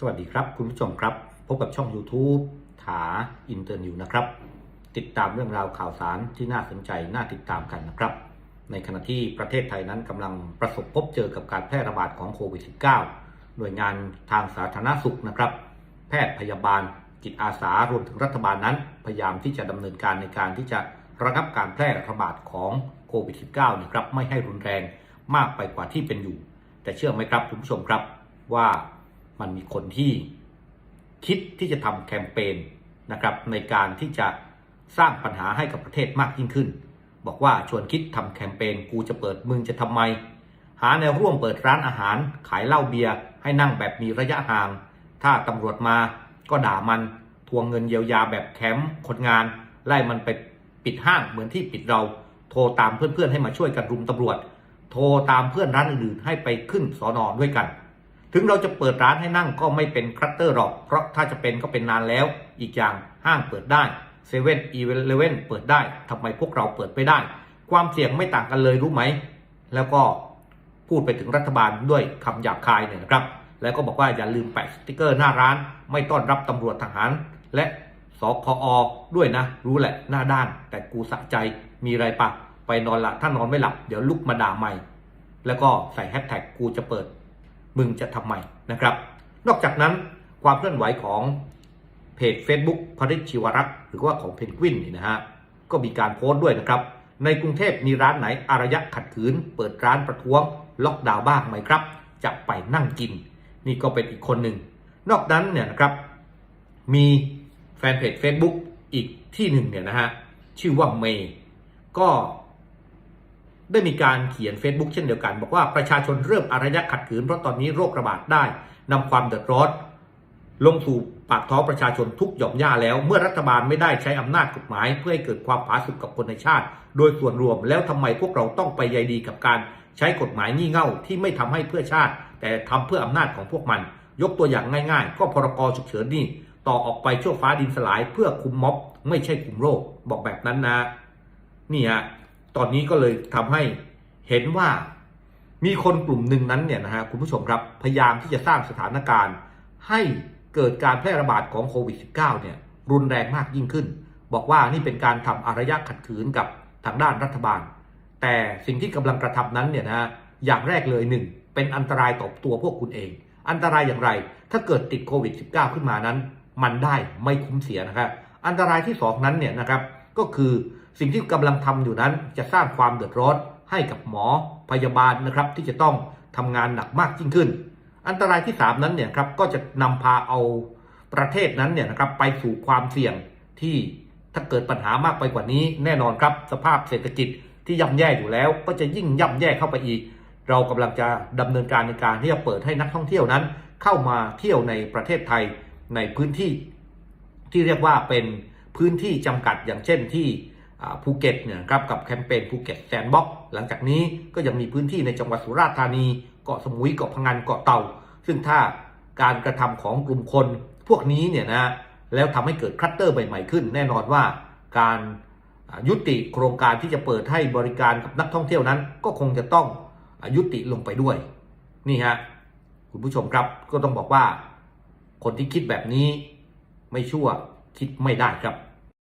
สวัสดีครับคุณผู้ชมครับ พบกับช่อง YouTube ถาอินเตอร์นิวนะครับ ติดตามเรื่องราวข่าวสารที่น่าสนใจน่าติดตามกันนะครับ ในขณะที่ประเทศไทยนั้นกำลังประสบพบเจอกับการแพร่ระบาดของโควิด -19 หน่วยงานทางสาธารณสุขนะครับ แพทย์พยาบาลจิตอาสารวมถึงรัฐบาลนั้น พยายามที่จะดำเนินการในการที่จะระงับการแพร่ระบาดของโควิด -19 นะครับไม่ให้รุนแรงมากไปกว่าที่เป็นอยู่ แต่เชื่อไหมครับคุณผู้ชมครับว่า มันมีคนที่คิดที่จะทำแคมเปญนะครับ ในการที่จะสร้างปัญหาให้กับประเทศมากยิ่งขึ้น บอกว่าชวนคิดทำแคมเปญกูจะเปิดมึงจะทำไม หาแนวร่วมเปิดร้านอาหาร ขายเหล้าเบียร์ให้นั่งแบบมีระยะห่าง ถ้าตำรวจมาก็ด่ามันทวงเงินเยียวยาแบบแคมป์คนงาน ไล่มันไปปิดห้างเหมือนที่ปิดเรา โทรตามเพื่อนๆให้มาช่วยกันรุมตำรวจ โทรตามเพื่อนร้านอื่นๆให้ไปขึ้นสอนอด้วยกัน ถึงเราจะเปิดร้านให้นั่งก็ไม่เป็นคลัตเตอร์หรอก เพราะถ้าจะเป็นก็เป็นนานแล้ว อีกอย่างห้างเปิดได้เซเว่นอีเลเว่นเปิดได้ทำไมพวกเราเปิดไม่ได้ ความเสี่ยงไม่ต่างกันเลยรู้ไหม แล้วก็พูดไปถึงรัฐบาลด้วยคำหยาบคายเนี่ยนะครับ แล้วก็บอกว่าอย่าลืมแปะสติกเกอร์หน้าร้าน ไม่ต้อนรับตำรวจทหาร และสคออด้วยนะ รู้แหละหน้าด้าน แต่กูสะใจมีไรปะไปนอนละถ้านอนไม่หลับ เดี๋ยวลุกมาด่าใหม่ แล้วก็ใส่แฮชแท็กกูจะเปิด มึงจะทำไมนะครับ นอกจากนั้นความเคลื่อนไหวของเพจ Facebook พริชชิวรักษ์หรือว่าของเพนกวินนี่นะฮะก็มีการโพสต์ด้วยนะครับ ในกรุงเทพมีร้านไหนอารยะขัดขืน เปิดร้านประท้วง ล็อกดาวน์บ้างไหมครับ จะไปนั่งกิน นี่ก็เป็นอีกคนหนึ่ง นอกนั้นเนี่ยนะครับ มีแฟนเพจ Facebook อีกที่หนึ่งเนี่ยนะฮะชื่อว่าเมย์ก็ ได้มีการเขียน Facebook เช่นเดียวกัน บอกว่าประชาชนเริ่มอารยะขัดขืนเพราะตอนนี้โรคระบาดได้นำความเดือดร้อนลงสู่ปากท้องประชาชนทุกหย่อมย่าแล้ว เมื่อรัฐบาลไม่ได้ใช้อำนาจกฎหมาย เพื่อให้เกิดความผาสุกกับคนในชาติ โดยส่วนรวมแล้วทำไมพวกเราต้องไปใยดีกับการใช้กฎหมายงี่เง่าที่ไม่ทำให้เพื่อชาติ แต่ทำเพื่ออำนาจของพวกมัน ยกตัวอย่างง่าย ๆ ก็พรกฉุกเฉินนี่ต่อออกไปชั่วฟ้าดินสลายเพื่อคุมม็อบไม่ใช่คุมโรคบอกแบบนั้นนะนี่ฮะ ตอนนี้ก็เลยทำให้เห็นว่ามีคนกลุ่มหนึ่งนั้นเนี่ยนะฮะคุณผู้ชมครับพยายามที่จะสร้างสถานการณ์ ให้เกิดการแพร่ระบาดของโควิด -19 เนี่ยรุนแรงมากยิ่งขึ้น บอกว่านี่เป็นการทำอารยะขัดขืนกับทางด้านรัฐบาล แต่สิ่งที่กำลังกระทำนั้นเนี่ยนะฮะอย่างแรกเลยหนึ่งเป็นอันตรายต่อตัวพวกคุณเอง อันตรายอย่างไร ถ้าเกิดติดโควิด -19 ขึ้นมานั้น มันได้ไม่คุ้มเสียนะครับอันตรายที่สองนั้นเนี่ยนะครับ ก็คือสิ่งที่กำลังทำอยู่นั้นจะสร้างความเดือดร้อนให้กับหมอพยาบาลนะครับที่จะต้องทำงานหนักมากยิ่งขึ้น อันตรายที่สามนั้นเนี่ยครับก็จะนำพาเอาประเทศนั้นเนี่ยนะครับไปสู่ความเสี่ยงที่ถ้าเกิดปัญหามากไปกว่านี้ แน่นอนครับสภาพเศรษฐกิจที่ย่ำแย่อยู่แล้ว ก็จะยิ่งย่ำแย่เข้าไปอีก เรากำลังจะดำเนินการในการที่จะเปิดให้นักท่องเที่ยวนั้น เข้ามาเที่ยวในประเทศไทยในพื้นที่ที่เรียกว่าเป็น พื้นที่จำกัดอย่างเช่นที่ภูเก็ตเนี่ยครับกับแคมเปญภูเก็ตแซนด์บ็อกหลังจากนี้ก็ยังมีพื้นที่ในจังหวัดสุราษฎร์ธานี เกาะสมุยเกาะพังงานเกาะเต่า ซึ่งถ้าการกระทำของกลุ่มคน พวกนี้เนี่ยนะแล้วทำให้เกิดคลัตเตอร์ใหม่ๆขึ้น แน่นอนว่าการยุติโครงการที่จะเปิดให้บริการกับนักท่องเที่ยวนั้น ก็คงจะต้องยุติลงไปด้วยนี่ฮะคุณผู้ชมครับก็ต้องบอกว่า คนที่คิดแบบนี้ไม่ชั่วคิดไม่ได้ครับ